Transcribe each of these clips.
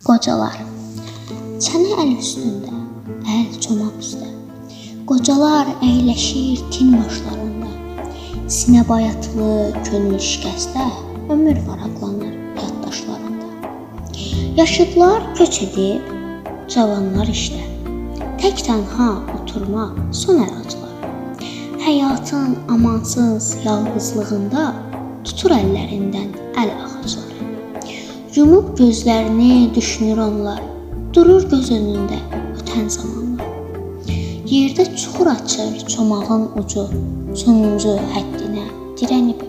Qocalar Çənə əl üstündə, əl çomaq üstə. Qocalar əyləşir tin başlarında. Sinə bayatılı, könül şikəstə, ömür varaqlanır yaddaşlarında. Yaşıdlar köç edib, cavanlar işdə. Tək tənha oturmaq son əraclar. Həyatın amansız yalqızlığında tutur əllərindən əl ağacları. Yumub gözlərini düşünür onlar. Durur göz önündə ötən zamanlar. Yerdə çuxur açır çomağın ucu, sonuncu həddinə dirənib.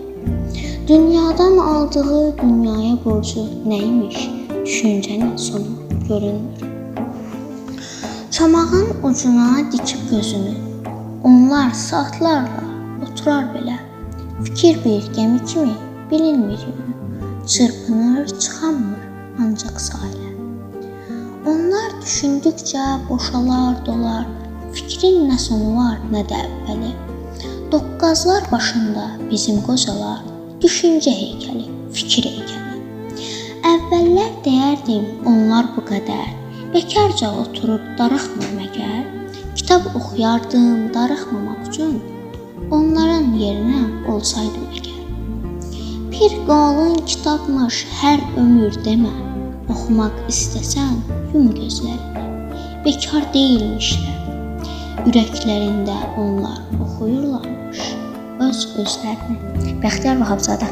Dünyadan aldığı dünyaya borcu nəymiş? Düşüncənin sonu görünmür. Çomağın ucuna dikib gözünü. Onlar saatlarla oturar belə. Fikir bir gəmi kimi bilinmir yönü. Çırpınır, çıxanmır ancaq sahilə. Onlar düşündükcə boşalar, dolar. Fikrin nə sonu var, nə də əvvəli. Doqqazlar başında bizim qocalar düşüncə heykəli, fikir heykəli. Əvvəllər deyərdim onlar bu qədər bekarca oturub darıxmır məgər? Kitab oxuyardım darıxmamaq üçün onların yerinə olsaydım əgər. Bir qalın kitabmış hər ömür demə. Oxumaq istəsən yum gözlərini. Bekar deyilmişlər. Ürəklərində onlar oxuyurlarmış öz özlərini. Bəxtiyar Vahabzadə